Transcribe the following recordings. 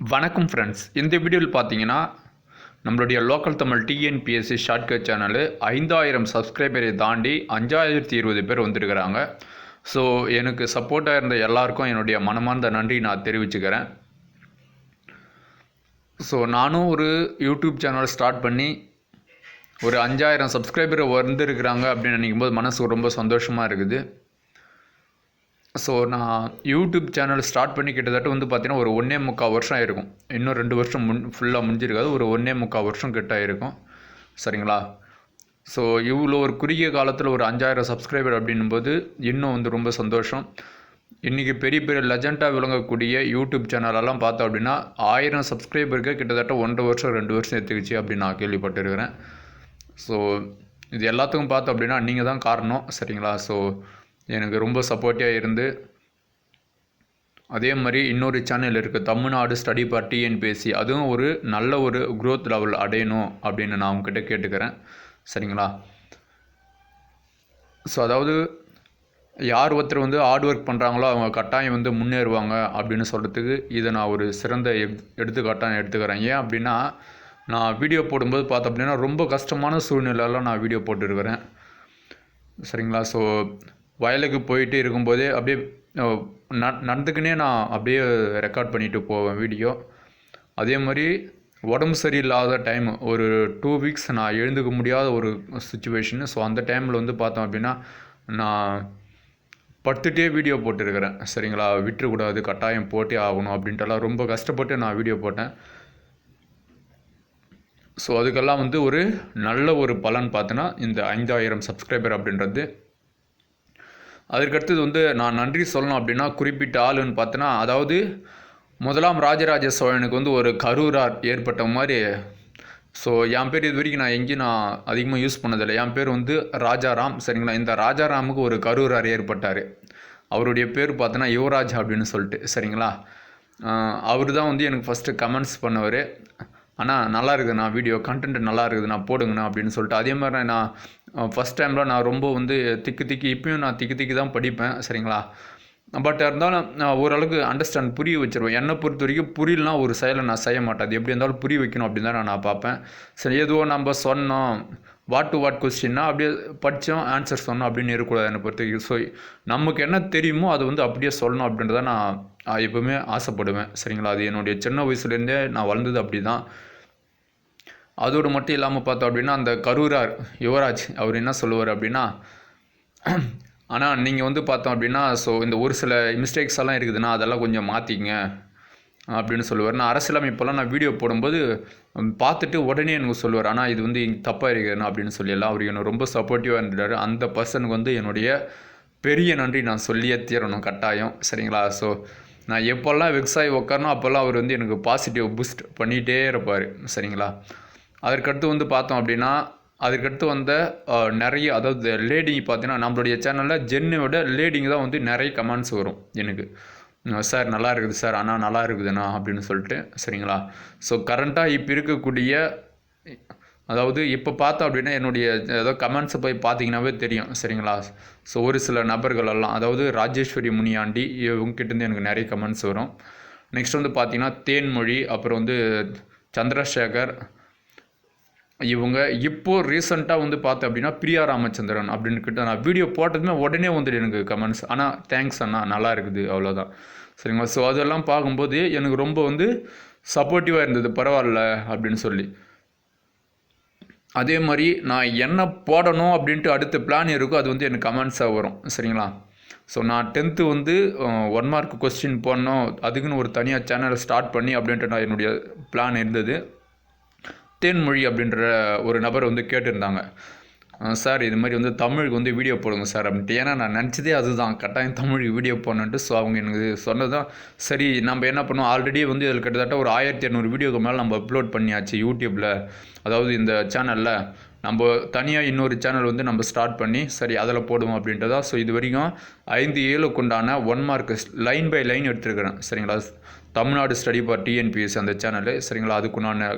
வணக்கம் ஃப்ரெண்ட்ஸ் இந்த வீடியோவில் பார்த்தீங்கன்னா நம்மளுடைய local Tamil TNPSC shortcut channel ஐந்தாயிரம் சப்ஸ்கிரைபரை தாண்டி அஞ்சாயிரத்தி இருபது பேர் வந்திருக்கிறாங்க. ஸோ எனக்கு சப்போர்ட்டாக இருந்த எல்லாருக்கும் என்னுடைய மனமார்ந்த நன்றி நான் தெரிவிச்சுக்கிறேன். ஸோ நானும் ஒரு யூடியூப் சேனல் ஸ்டார்ட் பண்ணி ஒரு அஞ்சாயிரம் சப்ஸ்கிரைபர் வந்திருக்கிறாங்க அப்படின்னு நினைக்கும் போது மனசுக்கு ரொம்ப சந்தோஷமாக இருக்குது. ஸோ நான் யூடியூப் சேனல் ஸ்டார்ட் பண்ணி கிட்டத்தட்ட வந்து பார்த்தீங்கன்னா ஒரு ஒன்றே முக்கால் வருஷம் ஆயிருக்கும். இன்னும் ரெண்டு வருஷம் முன் ஃபுல்லாக முடிஞ்சிருக்காது. ஒரு ஒன்றே முக்கால் வருஷம் கிட்ட ஆயிருக்கும். சரிங்களா? ஸோ இவ்வளோ ஒரு குறுகிய காலத்தில் ஒரு அஞ்சாயிரம் சப்ஸ்கிரைபர் அப்படின்னும்போது இன்னும் வந்து ரொம்ப சந்தோஷம். இன்றைக்கி பெரிய பெரிய லெஜண்டாக விளங்கக்கூடிய யூடியூப் சேனலெல்லாம் பார்த்தோம் அப்படின்னா ஆயிரம் சப்ஸ்கிரைபருக்கு கிட்டத்தட்ட ஒன்றரை வருஷம் ரெண்டு வருஷம் எடுத்துக்கிச்சு அப்படின்னு நான் கேள்விப்பட்டிருக்கிறேன். ஸோ இது எல்லாத்துக்கும் பார்த்தோம் அப்படின்னா நீங்கள் தான் காரணம். சரிங்களா? ஸோ எனக்கு ரொம்ப சப்போர்ட்டிவாக இருந்து அதே மாதிரி இன்னொரு சேனல் இருக்குது தமிழ்நாடு ஸ்டடி பார் டிஎன்பிஎஸ்சி அதுவும் ஒரு நல்ல ஒரு க்ரோத் லெவல் அடையணும் அப்படின்னு நான் உங்ககிட்ட கேட்டுக்கிறேன். சரிங்களா? ஸோ அதாவது யார் ஒருத்தர் வந்து ஹார்ட் ஒர்க் பண்ணுறாங்களோ அவங்க கட்டாயம் வந்து முன்னேறுவாங்க அப்படின்னு சொல்கிறதுக்கு இதை நான் ஒரு சிறந்த எடுத்துக்காட்டாக எடுத்துக்கிறேன். ஏன் அப்படின்னா நான் வீடியோ போடும்போது பார்த்தோம் அப்படின்னா ரொம்ப கஷ்டமான சூழ்நிலையெல்லாம் நான் வீடியோ போட்டுருக்கிறேன். சரிங்களா? ஸோ வயலுக்கு போயிட்டு இருக்கும்போதே அப்படியே ந நடந்துக்கினே நான் அப்படியே ரெக்கார்ட் பண்ணிட்டு போவேன் வீடியோ அதே மாதிரி உடம்பு சரியில்லாத டைம் ஒரு டூ வீக்ஸ் நான் எழுந்துக்க முடியாத ஒரு சுச்சுவேஷன் ஸோ அந்த டைமில் வந்து பார்த்தோம் அப்படின்னா நான் படுத்துட்டே வீடியோ போட்டிருக்கிறேன். சரிங்களா? விட்டுறக்கூடாது கட்டாயம் போட்டே ஆகணும் அப்படின்ட்டுலாம் ரொம்ப கஷ்டப்பட்டு நான் வீடியோ போட்டேன். ஸோ அதுக்கெல்லாம் வந்து ஒரு நல்ல ஒரு பலன் பார்த்தோன்னா இந்த ஐந்தாயிரம் சப்ஸ்கிரைபர் அப்படின்றது அதற்கடுத்தது வந்து நான் நன்றி சொல்லணும் அப்படின்னா குறிப்பிட்ட ஆளுன்னு பார்த்தோன்னா அதாவது முதலாம் ராஜராஜ சோழனுக்கு வந்து ஒரு கரூரார் ஏற்பட்ட மாதிரி ஸோ என் பேர் இது வரைக்கும் நான் எங்கேயும் நான் அதிகமாக யூஸ் பண்ணதில்லை. என் பேர் வந்து ராஜாராம் சரிங்களா? இந்த ராஜாராமுக்கு ஒரு கரூரார் ஏற்பட்டார். அவருடைய பேர் பார்த்தோன்னா யுவராஜ் அப்படின்னு சொல்லிட்டு சரிங்களா? அவர் தான் வந்து எனக்கு ஃபஸ்ட்டு கமெண்ட்ஸ் பண்ணவர். ஆனால் நல்லா இருக்குது நான் வீடியோ கண்டென்ட் நல்லா இருக்குதுண்ணா போடுங்கண்ணா அப்படின்னு சொல்லிட்டு அதே மாதிரி நான் ஃபஸ்ட் டைமில் நான் ரொம்ப வந்து திக்கு திக்கி இப்பயும் நான் திக்கு திக்கி தான் படிப்பேன் சரிங்களா? பட் இருந்தாலும் நான் ஓரளவுக்கு அண்டர்ஸ்டாண்ட் புரிய வச்சிருவேன். என்னை பொறுத்த வரைக்கும் புரியலனா ஒரு செயலை நான் செய்ய மாட்டேன். அது எப்படி இருந்தாலும் புரிய வைக்கணும் அப்படின்னு தான் நான் பார்ப்பேன். சரி எதுவோ நம்ம சொன்னோம். வாட் டு வாட் கொஸ்டின்னா அப்படியே படித்தோம் ஆன்சர் சொன்னோம் அப்படின்னு இருக்கக்கூடாது என்னை பொறுத்த வரைக்கும். ஸோ நமக்கு என்ன தெரியுமோ அது வந்து அப்படியே சொல்லணும் அப்படின்றத நான் எப்போவுமே எப்பவுமே ஆசைப்படுவேன் சரிங்களா? அது என்னுடைய சின்ன வயசுலேருந்தே நான் வளர்ந்தது அப்படி தான் அதோடு மட்டும் இல்லாமல் பார்த்தோம் அப்படின்னா அந்த கரூரார் யுவராஜ் அவர் என்ன சொல்லுவார் அப்படின்னா ஆனால் நீங்கள் வந்து பார்த்தோம் அப்படின்னா ஸோ இந்த ஒரு சில மிஸ்டேக்ஸ் எல்லாம் இருக்குதுன்னா அதெல்லாம் கொஞ்சம் மாற்றிக்கங்க அப்படின்னு சொல்லுவார். நான் அரசியலமைப்பெல்லாம் நான் வீடியோ போடும்போது பார்த்துட்டு உடனே எனக்கு சொல்லுவார் ஆனால் இது வந்து இங்கே தப்பாக இருக்குதுண்ணா அப்படின்னு சொல்லி எல்லாம் அவர் எனக்கு ரொம்ப சப்போர்ட்டிவாக இருந்தார். அந்த பர்சனுக்கு வந்து என்னுடைய பெரிய நன்றி நான் சொல்லியே தீரணும் கட்டாயம். சரிங்களா? ஸோ நான் எப்போல்லாம் வெக்ஸ் ஆகி உட்காரனோ அப்போல்லாம் அவர் வந்து எனக்கு பாசிட்டிவ் பூஸ்ட் பண்ணிகிட்டே இருப்பார். சரிங்களா? அதற்கடுத்து வந்து பார்த்தோம் அப்படின்னா அதுக்கடுத்து வந்த நிறைய அதாவது லேடிங் பார்த்தீங்கன்னா நம்மளுடைய சேனலில் ஜென்னை விட லேடிங் தான் வந்து நிறைய கமெண்ட்ஸ் வரும் எனக்கு. சார் நல்லா இருக்குது சார். அண்ணா நல்லா இருக்குதுண்ணா அப்படின்னு சொல்லிட்டு சரிங்களா? ஸோ கரண்ட்டாக இப்போ இருக்கக்கூடிய அதாவது இப்போ பார்த்தோம் அப்படின்னா என்னுடைய ஏதோ கமெண்ட்ஸை போய் பார்த்தீங்கன்னாவே தெரியும் சரிங்களா? ஸோ ஒரு சில நபர்கள் எல்லாம் அதாவது ராஜேஸ்வரி முனியாண்டி இவங்ககிட்டேருந்து எனக்கு நிறைய கமெண்ட்ஸ் வரும். நெக்ஸ்ட் வந்து பார்த்தீங்கன்னா தேன்மொழி அப்புறம் வந்து சந்திரசேகர் இவங்க இப்போ ரீசெண்டாக வந்து பார்த்தேன் அப்படின்னா பிரியா ராமச்சந்திரன் அப்படின்னு கிட்ட நான் வீடியோ போட்டதுமே உடனே வந்துட்டு எனக்கு கமெண்ட்ஸ் ஆனால் தேங்க்ஸ் அண்ணா நல்லா இருக்குது அவ்வளோதான் சரிங்களா? ஸோ அதெல்லாம் பார்க்கும்போது எனக்கு ரொம்ப வந்து சப்போர்ட்டிவாக இருந்தது. பரவாயில்ல அப்படின்னு சொல்லி. அதே மாதிரி நான் என்ன போடணும் அப்படின்ட்டு அடுத்த பிளான் இருக்கோ அது வந்து எனக்கு கமெண்ட்ஸாக வரும். சரிங்களா? ஸோ நான் டென்த்து வந்து ஒன் மார்க் கொஸ்டின் போடணும். அதுக்குன்னு ஒரு தனியாக சேனலை ஸ்டார்ட் பண்ணி அப்படின்ட்டு நான் என்னுடைய பிளான் இருந்தது. தேன்மொழி அப்படின்ற ஒரு நபர் வந்து கேட்டிருந்தாங்க. சார் இது மாதிரி வந்து தமிழுக்கு வந்து வீடியோ போடுங்க சார் அப்படின்ட்டு. ஏன்னா நான் நினச்சதே அதுதான். கட்டாயம் தமிழுக்கு வீடியோ போடணுன்ட்டு ஸோ அவங்க எனக்கு சொன்னதான் சரி நம்ம என்ன பண்ணோம்? ஆல்ரெடி வந்து இதில் கிட்டத்தட்ட ஒரு ஆயிரத்தி இரநூறு வீடியோக்கு மேலே நம்ம அப்லோட் பண்ணியாச்சு யூடியூப்பில் அதாவது இந்த சேனலில் நம்ம தனியாக இன்னொரு சேனல் வந்து நம்ம ஸ்டார்ட் பண்ணி சரி அதில் போடுவோம் அப்படின்றதா. ஸோ இது வரைக்கும் ஐந்து ஏழுக்கு உண்டான one mark line by line எடுத்துருக்கிறேன். சரிங்களா? தமிழ்நாடு ஸ்டடி ஃபார் டிஎன்பிஎஸ் அந்த சேனலு சரிங்களா? அதுக்குண்டான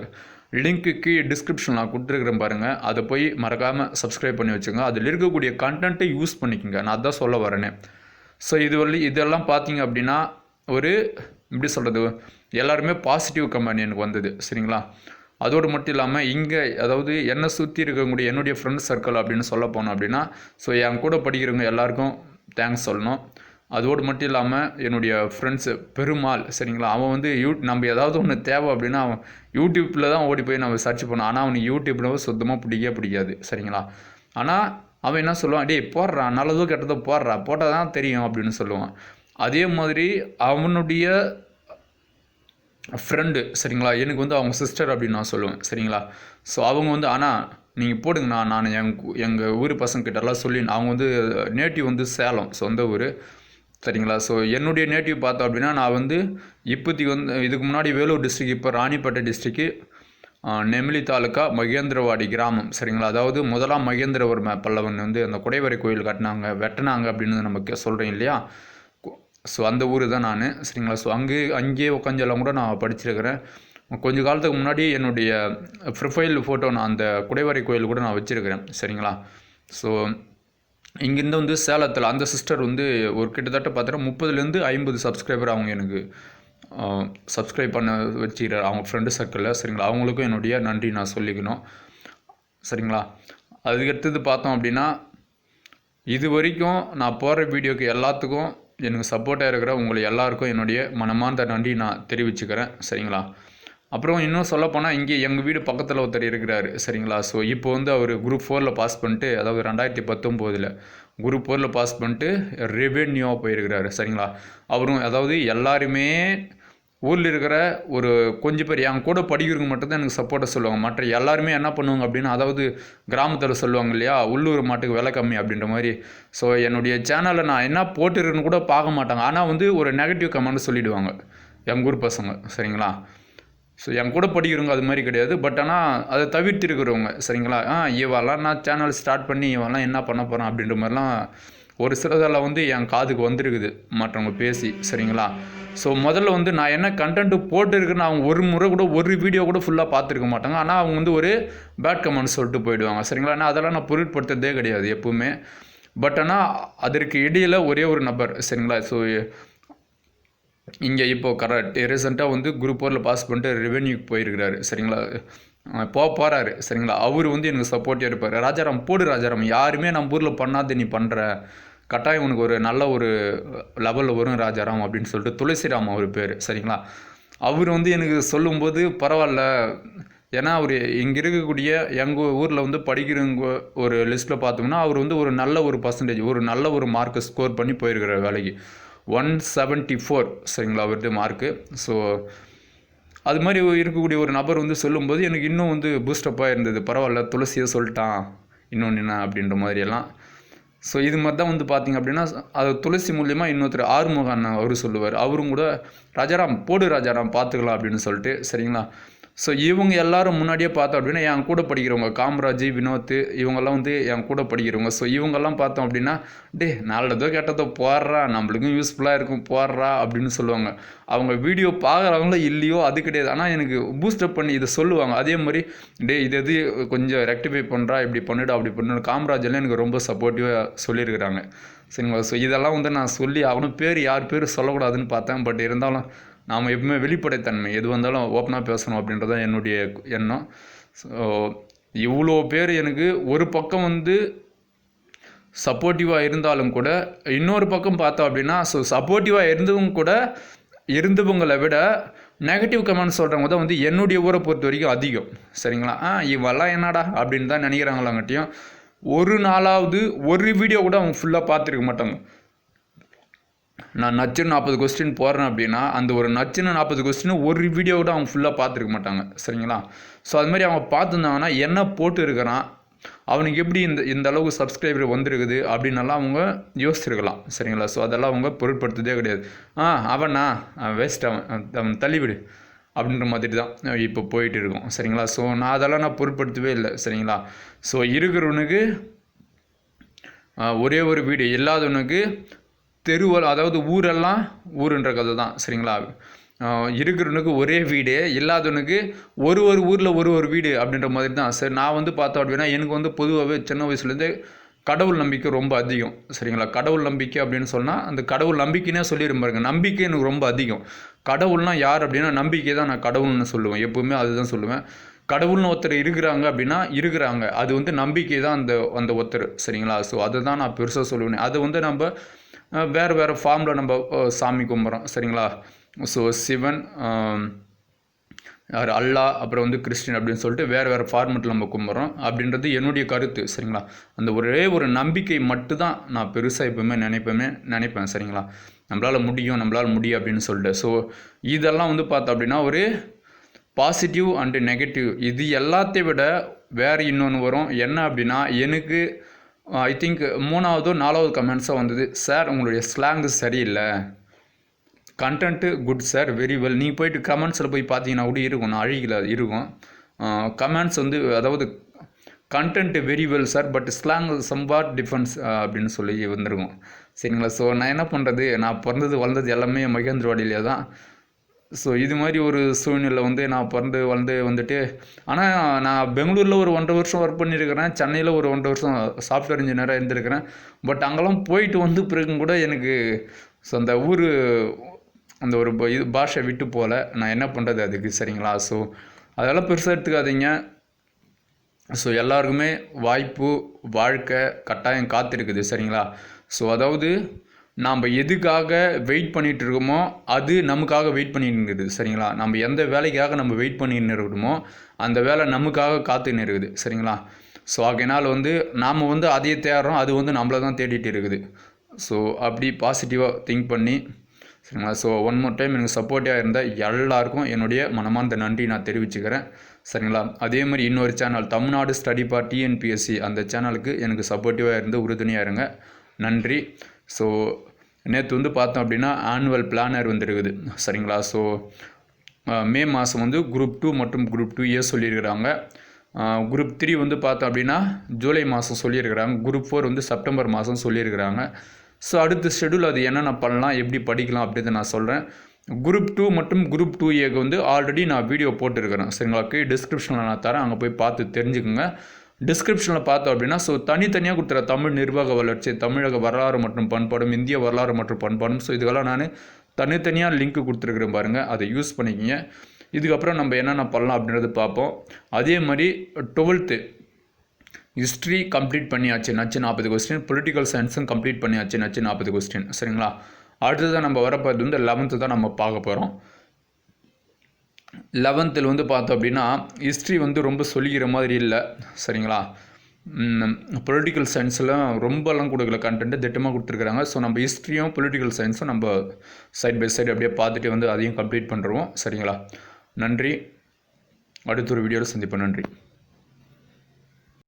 லிங்க்கு கீழே டிஸ்கிரிப்ஷன் நான் கொடுத்துருக்குறேன் பாருங்கள் அதை போய் மறக்காமல் சப்ஸ்கிரைப் பண்ணி வச்சுங்க. அதில் இருக்கக்கூடிய கண்டென்ட்டை யூஸ் பண்ணிக்கோங்க. நான் அதான் சொல்ல வரேனே. ஸோ இது வரலி இதெல்லாம் பார்த்தீங்க அப்படின்னா ஒரு எப்படி சொல்கிறது எல்லாருமே பாசிட்டிவ் கம்பெனி எனக்கு வந்தது. சரிங்களா? அதோடு மட்டும் இல்லாமல் இங்கே அதாவது என்னை சுற்றி இருக்கக்கூடிய என்னுடைய ஃப்ரெண்ட்ஸ் சர்க்கிள் அப்படின்னு சொல்ல போனோம் அப்படின்னா ஸோ என் கூட படிக்கிறவங்க எல்லாருக்கும் தேங்க்ஸ் சொல்லணும். அதோடு மட்டும் இல்லாமல் என்னுடைய ஃப்ரெண்ட்ஸு பெருமாள் சரிங்களா? அவன் வந்து யூ நம்ம ஏதாவது ஒன்று தேவை அப்படின்னா அவன் யூடியூப்பில் தான் ஓடி போய் நம்ம சர்ச் பண்ணோம் ஆனால் அவனுக்கு யூடியூப்பில் சுத்தமாக பிடிக்கவே பிடிக்காது சரிங்களா? ஆனால் அவன் என்ன சொல்லுவான்? டேய் போடுறான் நல்லதோ கெட்டதோ போடுறா போட்டால் தான் தெரியும் அப்படின்னு சொல்லுவான். அதே மாதிரி அவனுடைய ஃப்ரெண்டு சரிங்களா? எனக்கு வந்து அவங்க சிஸ்டர் அப்படின்னு நான் சொல்லுவேன் சரிங்களா? ஸோ அவங்க வந்து ஆனால் நீங்கள் போடுங்கண்ணா நான் எங் எங்கள் ஊர் பசங்கக்கிட்டலாம் சொல்லி அவங்க வந்து நேட்டிவ் வந்து சேலம் சொந்த ஊர். சரிங்களா? ஸோ என்னுடைய நேட்டிவ் பார்த்தோம் அப்படின்னா நான் வந்து இப்போதைக்கு வந்து இதுக்கு முன்னாடி வேலூர் டிஸ்ட்ரிக் இப்போ ராணிப்பேட்டை டிஸ்ட்ரிக்கு நெமிலி தாலுக்கா மகேந்திரவாடி கிராமம். சரிங்களா? அதாவது முதலாம் மகேந்திரவர்ம பல்லவன் வந்து அந்த குடைவரை கோயில் கட்டினாங்க வெட்டினாங்க அப்படின்னு நமக்கு சொல்கிறேன் இல்லையா? ஸோ அந்த ஊர் தான் நான். சரிங்களா? ஸோ அங்கே அங்கேயே உட்காந்தெல்லாம் கூட நான் படிச்சிருக்கிறேன். கொஞ்ச காலத்துக்கு முன்னாடி என்னுடைய ப்ரொஃபைல் ஃபோட்டோ நான் அந்த குடைவரை கோயில் கூட நான் வச்சுருக்கிறேன். சரிங்களா? ஸோ இங்கேருந்து வந்து சேலத்தில் அந்த சிஸ்டர் வந்து ஒரு கிட்டத்தட்ட பார்த்தீங்கன்னா முப்பதுலேருந்து ஐம்பது சப்ஸ்கிரைபர் அவங்க எனக்கு சப்ஸ்கிரைப் பண்ண வச்சுக்கிறார் அவங்க ஃப்ரெண்டு சர்க்கிளில் சரிங்களா? அவங்களுக்கும் என்னுடைய நன்றி நான் சொல்லிக்கணும். சரிங்களா? அதுக்கடுத்தது பார்த்தோம் அப்படின்னா இது வரைக்கும் நான் போடுற வீடியோக்கு எல்லாத்துக்கும் எனக்கு சப்போர்ட்டாக இருக்கிற உங்களை எல்லாருக்கும் என்னுடைய மனமார்ந்த நன்றி நான் தெரிவிச்சுக்கிறேன். சரிங்களா? அப்புறம் இன்னும் சொல்லப்போனால் இங்கே எங்கள் வீடு பக்கத்தில் ஒருத்தர் இருக்கிறாரு சரிங்களா? ஸோ இப்போ வந்து அவர் குரூப் ஃபோரில் பாஸ் பண்ணிட்டு அதாவது ரெண்டாயிரத்தி பத்தொம்போதில் குரூப் ஃபோரில் பாஸ் பண்ணிட்டு ரெவென்யூவாக போயிருக்கிறாரு சரிங்களா? அவரும் அதாவது எல்லாருமே ஊரில் இருக்கிற ஒரு கொஞ்சம் பேர் என் கூட படிக்கிறவங்க மட்டும்தான் எனக்கு சப்போர்ட்டை சொல்லுவாங்க. மற்ற எல்லாருமே என்ன பண்ணுவாங்க அப்படின்னா அதாவது கிராமத்தில் சொல்லுவாங்க இல்லையா உள்ளூர் மாட்டுக்கு விலை கம்மி அப்படின்ற மாதிரி. ஸோ என்னுடைய சேனலில் நான் என்ன போட்டுருக்குன்னு கூட பார்க்க மாட்டாங்க. ஆனால் வந்து ஒரு நெகட்டிவ் கமெண்ட் சொல்லிவிடுவாங்க எங்கள் ஊர் பசங்க சரிங்களா? ஸோ என் கூட படிக்கிறவங்க அது மாதிரி கிடையாது. பட் ஆனால் அதை தவிர்த்து இருக்கிறவங்க சரிங்களா? ஆ இவெல்லாம் நான் சேனல் ஸ்டார்ட் பண்ணி இவெல்லாம் என்ன பண்ண போகிறான் அப்படின்ற மாதிரிலாம் ஒரு சிலதெல்லாம் வந்து என் காதுக்கு வந்திருக்குது மற்றவங்க பேசி சரிங்களா? ஸோ முதல்ல வந்து நான் என்ன கண்டென்ட்டு போட்டுருக்குன்னு அவங்க ஒரு முறை கூட ஒரு வீடியோ கூட ஃபுல்லாக பார்த்துருக்க மாட்டாங்க. ஆனால் அவங்க வந்து ஒரு பேட் கமெண்ட் சொல்லிட்டு போயிடுவாங்க சரிங்களா? ஆனால் அதெல்லாம் நான் பொருட்படுத்துறதே கிடையாது எப்பவுமே. பட் ஆனால் அதற்கு இடையில் ஒரே ஒரு நபர் சரிங்களா? ஸோ இங்கே இப்போது கரெக்ட் ரீசெண்டாக வந்து குரூப் ஃபோரில் பாஸ் பண்ணிட்டு ரெவென்யூக்கு போயிருக்கிறாரு. சரிங்களா? போக போகிறாரு சரிங்களா? அவர் வந்து எனக்கு சப்போர்ட்டிவாக இருப்பார். ராஜாராம் போடு ராஜாராம். யாருமே நம்ம ஊரில் பண்ணாத நீ பண்ணுற கட்டாயம் உனக்கு ஒரு நல்ல ஒரு லெவலில் வரும் ராஜாராம் அப்படின்னு சொல்லிட்டு துளசிராம் அவர் பேர். சரிங்களா? அவர் வந்து எனக்கு சொல்லும்போது பரவாயில்ல. ஏன்னா அவர் இங்கே இருக்கக்கூடிய எங்கள் ஊரில் வந்து படிக்கிறவங்க ஒரு லிஸ்ட்டில் பார்த்தோம்னா அவர் வந்து ஒரு நல்ல ஒரு பர்சன்டேஜ் ஒரு நல்ல ஒரு மார்க்கை ஸ்கோர் பண்ணி போயிருக்கிறார் வேலைக்கு. ஒன் செவன்ட்டி ஃபோர் சரிங்களா அவர்கிட்ட மார்க்கு ஸோ அது மாதிரி இருக்கக்கூடிய ஒரு நபர் வந்து சொல்லும்போது எனக்கு இன்னும் வந்து பூஸ்டப்பாக இருந்தது. பரவாயில்ல துளசியை சொல்லிட்டான். இன்னொன்று என்ன அப்படின்ற மாதிரியெல்லாம் ஸோ இது மாதிரி தான் வந்து பார்த்திங்க அப்படின்னா அது துளசி மூலியமாக இன்னொருத்தர் ஆறுமுக அண்ணன் சொல்லுவார். அவரும் கூட ராஜாராம் போடு ராஜாராம் பார்த்துக்கலாம் அப்படின்னு சொல்லிட்டு சரிங்களா? ஸோ இவங்க எல்லாரும் முன்னாடியே பார்த்தோம் அப்படின்னா என் கூட படிக்கிறவங்க காமராஜ் வினோத் இவங்கெல்லாம் வந்து என் கூட படிக்கிறவங்க. ஸோ இவங்கெல்லாம் பார்த்தோம் அப்படின்னா டே நல்லதோ கெட்டதோ போடுறா நம்மளுக்கும் யூஸ்ஃபுல்லாக இருக்கும் போடுறா அப்படின்னு சொல்லுவாங்க. அவங்க வீடியோ பார்க்குறவங்களோ இல்லையோ அது கிடையாது. ஆனால் எனக்கு பூஸ்டப் பண்ணி இதை சொல்லுவாங்க. அதே மாதிரி டே இது எது கொஞ்சம் ரெக்டிஃபை பண்ணுறா இப்படி பண்ணிடு அப்படி பண்ணு காமராஜெல்லாம் எனக்கு ரொம்ப சப்போர்ட்டிவாக சொல்லியிருக்கிறாங்க. சரிங்களா? ஸோ இதெல்லாம் வந்து நான் சொல்லி அவனும் பேர் யார் பேர் சொல்லக்கூடாதுன்னு பார்த்தேன். பட் இருந்தாலும் நாம் எப்பவுமே வெளிப்படைத்தன்மை எது வந்தாலும் ஓப்பனாக பேசணும் அப்படின்றது தான் என்னுடைய எண்ணம். ஸோ இவ்வளோ பேர் எனக்கு ஒரு பக்கம் வந்து சப்போர்ட்டிவாக இருந்தாலும் கூட இன்னொரு பக்கம் பார்த்தோம் அப்படின்னா ஸோ சப்போர்ட்டிவாக இருந்தவங்க கூட இருந்தவங்களை விட நெகட்டிவ் கமெண்ட் சொல்கிறவங்க தான் வந்து என்னுடைய ஊரை பொறுத்த வரைக்கும் அதிகம். சரிங்களா? ஆ இவெல்லாம் என்னடா அப்படின்னு தான் நினைக்கிறாங்களாங்கட்டியும் ஒரு நாளாவது ஒரு வீடியோ கூட அவங்க ஃபுல்லாக பார்த்துருக்க மாட்டாங்க. நான் நச்சுன்னு நாற்பது கொஸ்டின் போடுறேன் அப்படின்னா அந்த ஒரு நச்சுன்னு நாற்பது கொஸ்டின் ஒரு வீடியோ கூட அவங்க ஃபுல்லாக பார்த்துருக்க மாட்டாங்க. சரிங்களா? ஸோ அது மாதிரி அவங்க பார்த்துருந்தாங்கன்னா என்ன போட்டு இருக்கிறான் அவனுக்கு எப்படி இந்த இந்த அளவுக்கு சப்ஸ்கிரைபர் வந்திருக்குது அப்படின்னலாம் அவங்க யோசிச்சிருக்கலாம். சரிங்களா? ஸோ அதெல்லாம் அவங்க பொருட்படுத்துதே கிடையாது. ஆ அவனா? வேஸ்ட் அவன் அவன் தள்ளிவிடு அப்படின்ற மாதிரி தான் இப்போ போயிட்டு இருக்கோம். சரிங்களா? ஸோ நான் அதெல்லாம் நான் பொருட்படுத்தவே இல்லை. சரிங்களா? ஸோ இருக்கிறவனுக்கு ஒரே ஒரு வீடு இல்லாதவனுக்கு தெருவல் அதாவது ஊரெல்லாம் ஊருன்ற கதை தான் சரிங்களா இருக்கிறவனுக்கு ஒரே வீடு இல்லாதவனுக்கு ஒரு ஒரு ஊரில் ஒரு ஒரு வீடு அப்படின்ற மாதிரி தான் சரி நான் வந்து பார்த்தோம் அப்படின்னா எனக்கு வந்து பொதுவாகவே சின்ன வயசுலேருந்தே கடவுள் நம்பிக்கை ரொம்ப அதிகம் சரிங்களா? கடவுள் நம்பிக்கை அப்படின்னு சொன்னால் அந்த கடவுள் நம்பிக்கைனே சொல்லிடும் பாருங்க. நம்பிக்கை எனக்கு ரொம்ப அதிகம். கடவுள்னால் யார் அப்படின்னா நம்பிக்கை தான் நான் கடவுள்னு சொல்லுவேன். எப்பவுமே அதுதான் சொல்லுவேன். கடவுள்னு ஒருத்தர் இருக்கிறாங்க அப்படின்னா இருக்கிறாங்க. அது வந்து நம்பிக்கை தான் அந்த அந்த ஒருத்தர் சரிங்களா? ஸோ அதை தான் நான் பெருசாக சொல்லுவேன். அது வந்து நம்ம வேறு வேறு ஃபார்மில் நம்ம சாமி கும்பிட்றோம். சரிங்களா? ஸோ சிவன் யார் அல்லாஹ் அப்புறம் வந்து கிறிஸ்டின் அப்படின்னு சொல்லிட்டு வேறு வேறு ஃபார்மெட்டில் நம்ம கும்பிட்றோம். அப்படின்றது என்னுடைய கருத்து சரிங்களா? அந்த ஒரே ஒரு நம்பிக்கை மட்டும்தான் நான் பெருசாக எப்போவுமே நினைப்பேமே நினைப்பேன் சரிங்களா? நம்மளால் முடியும் நம்மளால் முடியும் அப்படின்னு சொல்லிட்டு. ஸோ இதெல்லாம் வந்து பார்த்தோம் அப்படின்னா ஒரு பாசிட்டிவ் அண்டு நெகட்டிவ் இது எல்லாத்தையும் விட வேறு இன்னொன்று வரும். என்ன அப்படின்னா எனக்கு ஐ திங்க் மூணாவதோ நாலாவது கமெண்ட்ஸாக வந்தது. சார் உங்களுடைய ஸ்லாங்கு சரியில்லை. Content good sir very well நீங்கள் போயிட்டு கமெண்ட்ஸில் போய் பார்த்தீங்கன்னா கூட இருக்கும். நான் அழகில் இருக்கும். கமெண்ட்ஸ் வந்து அதாவது content very well sir but slang somewhat difference அப்படின்னு சொல்லி வந்திருக்கும். சரிங்களா? ஸோ நான் என்ன பண்ணுறது நான் பிறந்தது வளர்ந்தது எல்லாமே மகேந்திரவாடியிலே தான் ஸோ இது மாதிரி ஒரு சூழ்நிலை வந்து நான் பிறந்து வளர்ந்து வந்துட்டு ஆனால் நான் பெங்களூரில் ஒரு ஒன்றரை வருஷம் ஒர்க் பண்ணியிருக்கிறேன் சென்னையில் ஒரு ஒன்றரை வருஷம் சாஃப்ட்வேர் இன்ஜினியராக இருந்திருக்கிறேன். பட் அங்கெல்லாம் போயிட்டு வந்து பிறகும் கூட எனக்கு ஸோ அந்த ஊர் அந்த ஒரு இது பாஷை விட்டு போகல. நான் என்ன பண்ணுறது அதுக்கு சரிங்களா? ஸோ அதெல்லாம் பெருசாக எடுத்துக்காதீங்க. ஸோ எல்லாருக்குமே வாய்ப்பு வாழ்க்கை கட்டாயம் காத்திருக்குது சரிங்களா? ஸோ அதாவது நாம் எதுக்காக வெயிட் பண்ணிகிட்டு இருக்கோமோ அது நமக்காக வெயிட் பண்ணிட்டு இருக்குது சரிங்களா? நம்ம எந்த வேலைக்காக நம்ம வெயிட் பண்ணிட்டு இருக்கணுமோ அந்த வேலை நமக்காக காத்துன்னு இருக்குது சரிங்களா? ஸோ அதனால் வந்து நாம் வந்து அதையே தேடுறோம் அது வந்து நம்மளை தான் தேடிட்டு இருக்குது. ஸோ அப்படி பாசிட்டிவாக திங்க் பண்ணி சரிங்களா? ஸோ ஒன் மோர் டைம் எனக்கு சப்போர்ட்டிவாக இருந்த எல்லாருக்கும் என்னுடைய மனமார்ந்த நன்றி நான் தெரிவிச்சுக்கிறேன் சரிங்களா? அதே மாதிரி இன்னொரு channel Tamil Nadu study for TNPSC அந்த சேனலுக்கு எனக்கு சப்போர்ட்டிவாக இருந்து உறுதுணையாக இருங்க. நன்றி. ஸோ நேற்று வந்து பார்த்தோம் அப்படின்னா ஆனுவல் பிளானர் வந்துருக்குது. சரிங்களா? ஸோ மே மாதம் வந்து குரூப் டூ மற்றும் குரூப் டூ ஏ சொல்லியிருக்கிறாங்க. குரூப் த்ரீ வந்து பார்த்தோம் அப்படின்னா ஜூலை மாதம் சொல்லியிருக்கிறாங்க. குரூப் ஃபோர் வந்து செப்டம்பர் மாதம் சொல்லியிருக்கிறாங்க. ஸோ அடுத்த ஷெடியூல் அது என்னென்ன பண்ணலாம் எப்படி படிக்கலாம் அப்படின்னு நான் சொல்கிறேன் குரூப் டூ மற்றும் குரூப் டூ ஏக்கு வந்து ஆல்ரெடி நான் வீடியோ போட்டிருக்கிறேன். சரிங்களா? கீழே டிஸ்கிரிப்ஷனில் நான் தரேன். அங்கே போய் பார்த்து தெரிஞ்சுக்கோங்க. டிஸ்கிரிப்ஷனில் பார்த்தோம் அப்படின்னா ஸோ தனித்தனியாக கொடுத்துற தமிழ் நிர்வாக வளர்ச்சி தமிழக வரலாறு மற்றும் பண்பாடும் இந்திய வரலாறு மற்றும் பண்பாடும். ஸோ இதுக்கெல்லாம் நான் தனித்தனியாக லிங்க் கொடுத்துருக்குறேன் பாருங்கள் அதை யூஸ் பண்ணிக்கிங்க. இதுக்கப்புறம் நம்ம என்னென்ன பண்ணலாம் அப்படின்றது பார்ப்போம். அதே மாதிரி டுவெல்த்து ஹிஸ்ட்ரி கம்ப்ளீட் பண்ணியாச்சு. நச்சு நாற்பது கொஸ்டின் பொலிட்டிக்கல் சயின்ஸும் கம்ப்ளீட் பண்ணியாச்சு. நச்சு நாற்பது கொஸ்டின் சரிங்களா? அடுத்ததான் நம்ம வரப்போகிறது வந்து லெவன்த்து தான் நம்ம பார்க்க போகிறோம் லெவன்த்தில் வந்து பார்த்தோம் அப்படின்னா ஹிஸ்ட்ரி வந்து ரொம்ப சொல்லிக்கிற மாதிரி இல்லை. சரிங்களா? பொலிட்டிக்கல் சயின்ஸ்லாம் ரொம்பலாம் கொடுக்கல கண்டென்ட்டு திட்டமாக கொடுத்துருக்குறாங்க. ஸோ நம்ம ஹிஸ்ட்ரியும் பொலிட்டிக்கல் சயின்ஸும் நம்ம சைட் பை சைடு அப்படியே பார்த்துட்டு வந்து அதையும் கம்ப்ளீட் பண்ணுறோம் சரிங்களா? நன்றி. அடுத்த ஒரு வீடியோவில் சந்திப்போம். நன்றி.